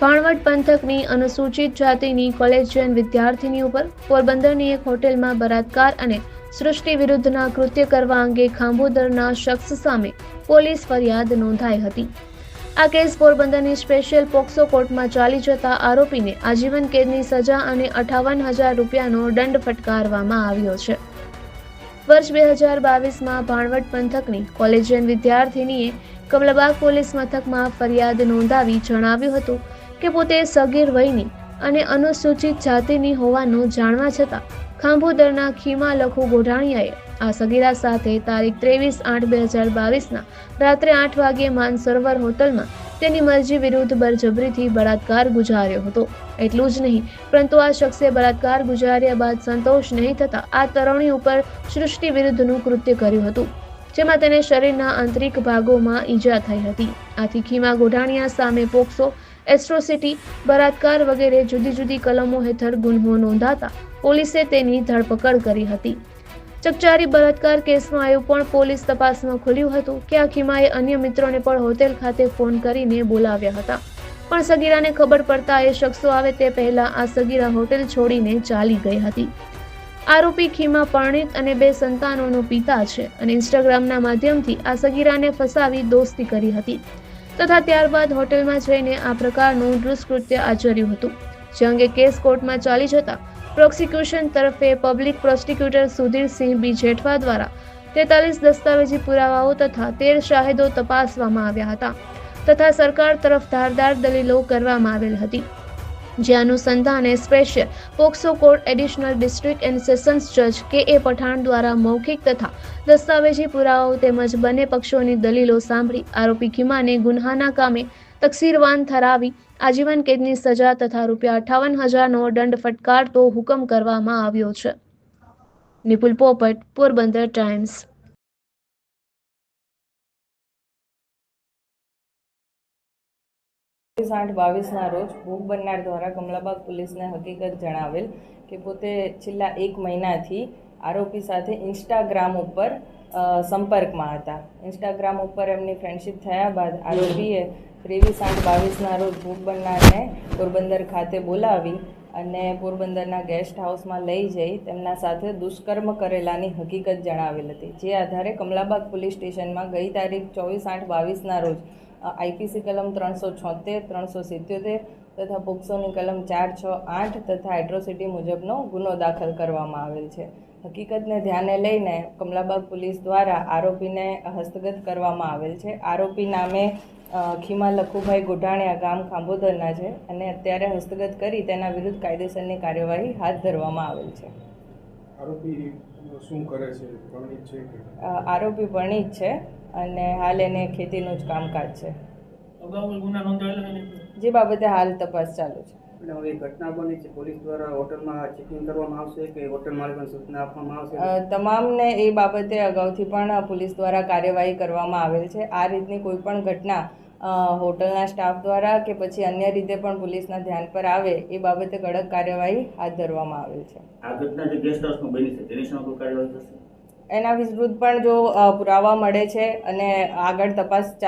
ભાણવડ પંથકની અનુસૂચિત જાતિની કોલેજિયન વિદ્યાર્થીની ઉપર પોરબંદરની એક હોટેલમાં બળાત્કાર અને સૃષ્ટિ વિરુદ્ધના કૃત્ય કરવા અંગે ખાંભોદરના શખ્સ સામે પોલીસ ફરિયાદ નોંધાઈ હતી. આ કેસ પોરબંદરની સ્પેશિયલ પોક્સો કોર્ટમાં ચાલી જતા આરોપીને આજીવન કેદની સજા અને અઠાવન હજાર રૂપિયાનો દંડ ફટકારવામાં આવ્યો છે. વર્ષ બે હજાર બાવીસમાં ભાણવટ પંથકની કોલેજિયન વિદ્યાર્થિનીએ કમલાબાગ પોલીસ મથકમાં ફરિયાદ નોંધાવી જણાવ્યું હતું કે પોતે સગીર વયની અને અનુસૂચિત જાતિની હોવાનું જાણવા છતાં ખાંભોદરના ખીમા લખુ ગોઢાણીયાએ આ સગીરા સાથે તારીખ ત્રેવીસ આઠ બે હજાર બાવીસના રાત્રે આઠ વાગ્યે માનસરોવર હોટલમાં તેની મરજી વિરુદ્ધ બળજબરીથી બળાત્કાર ગુજાર્યો હતો. એટલું જ નહીં, પરંતુ આ શખ્સે બળાત્કાર ગુજાર્યા બાદ સંતોષ નહીં થતા આ તરુણી ઉપર સૃષ્ટિ વિરુદ્ધનું કૃત્ય કર્યું હતું, જેમાં તેને શરીરના આંતરિક ભાગોમાં ઈજા થઈ હતી. આથી ખીમા ગોઢાણીયા સામે પોક્સો એસ્ટ્રોસિટી, બળાત્કાર વગેરે જુદી જુદી કલમો હેઠળ ગુન્હો નોંધાતા પોલીસે તેની ધરપકડ કરી હતી. ચકચારી બળાત્કાર કેસમાં આવ્યું પણ પોલીસ તપાસમાં ખુલ્યું હતું કે આ ખીમાએ અન્ય મિત્રોને પણ હોટેલ ખાતે ફોન કરીને બોલાવ્યા હતા. પણ સગીરાને ખબર પડતા એ શખ્સો આવે તે પહેલા આ સગીરા હોટેલ છોડીને ચાલી ગઈ હતી. આરોપી ખીમા પરણિત અને બે સંતાનોનો પિતા છે અને ઇન્સ્ટાગ્રામના માધ્યમથી આ સગીરાને ફસાવી દોસ્તી કરી હતી. તથા ત્યારબાદ હોટેલમાં જઈને આ પ્રકારનું દુષ્કૃત્ય આચર્યું હતું. જે અંગે કેસ કોર્ટમાં ચાલી જતા પ્રોસિક્યુશન તરફે public prosecutor Sudhirsinh B Jethva દ્વારા તેતાલીસ દસ્તાવેજી પુરાવાઓ તથા તેર શાહિદો તપાસવામાં આવ્યા હતા તથા સરકાર તરફ ધારદાર દલીલો કરવામાં આવેલ હતી. જે અનુસંધાને special POCSO court additional district and sessions જજ કે એ પઠાણ દ્વારા મૌખિક તથા દસ્તાવેજી પુરાવાઓ તેમજ બંને પક્ષોની દલીલો સાંભળી આરોપી ખીમાને ગુન્હાના કામે તકસીરવાન ઠરાવી આજીવન કેદની સજા તથા રૂપિયા અઠાવન હજારનો દંડ ફટકારતો હુકમ કરવામાં આવ્યો છે. નિપુલ પોપટ, પોરબંદર ટાઈમ્સ. ચોવીસ આઠ બાવીસના રોજ ભોગ બનનાર દ્વારા કમલાબાગ પોલીસને હકીકત જણાવેલ કે પોતે છેલ્લા એક મહિનાથી આરોપી સાથે ઇન્સ્ટાગ્રામ ઉપર સંપર્કમાં હતા. ઇન્સ્ટાગ્રામ ઉપર એમની ફ્રેન્ડશિપ થયા બાદ આરોપીએ ત્રેવીસ આઠ બાવીસના રોજ ભોગ બનનારને પોરબંદર ખાતે બોલાવી અને પોરબંદરના ગેસ્ટ હાઉસમાં લઈ જઈ તેમના સાથે દુષ્કર્મ કરેલાની હકીકત જણાવેલ હતી. જે આધારે કમલાબાગ પોલીસ સ્ટેશનમાં ગઈ તારીખ ચોવીસ આઠ બાવીસના રોજ આઈપીસી કલમ ત્રણસો છોતેર, ત્રણસો સિત્યોતેર તથા પોક્સોની કલમ ચાર છ આઠ તથા એટ્રોસિટી મુજબનો ગુનો દાખલ કરવામાં આવેલ છે. હકીકતને ધ્યાને લઈને કમલાબાગ પોલીસ દ્વારા આરોપીને હસ્તગત કરવામાં આવેલ છે. આરોપી નામે ખીમા લખુભાઈ ગોઢાણિયા ગામ ખાંભોદરના છે અને અત્યારે હસ્તગત કરી તેના વિરુદ્ધ કાયદેસરની કાર્યવાહી હાથ ધરવામાં આવેલ છે. આરોપી શું કરે છે? પરણિત છે આરોપી પરણિત છે અને હાલ એને ખેતીનું જ કામકાજ છે? જે બાબતે હાલ તપાસ ચાલુ છે. અને હવે ઘટના બની છે પોલીસ દ્વારા હોટલમાં ચેકિંગ કરવામાં આવશે કે હોટલ માલિકને સૂચના આપવામાં આવશે? અ, તમામને એ બાબતે અગાઉથી પણ પોલીસ દ્વારા કાર્યવાહી કરવામાં આવેલ છે. આ રીતની કોઈ પણ ઘટના હોટલના સ્ટાફ દ્વારા કે પછી અન્ય રીતે પણ પોલીસના ધ્યાન પર આવે એ બાબતે કડક કાર્યવાહી હાથ ધરવામાં આવેલ છે. આ ઘટના જે ગેસ્ટ હાઉસમાં બની છે તેની સામે કાર્યવાહી થશે? એના વિરુદ્ધ પણ જો પુરાવા મળે છે અને આગળ તપાસ ચા-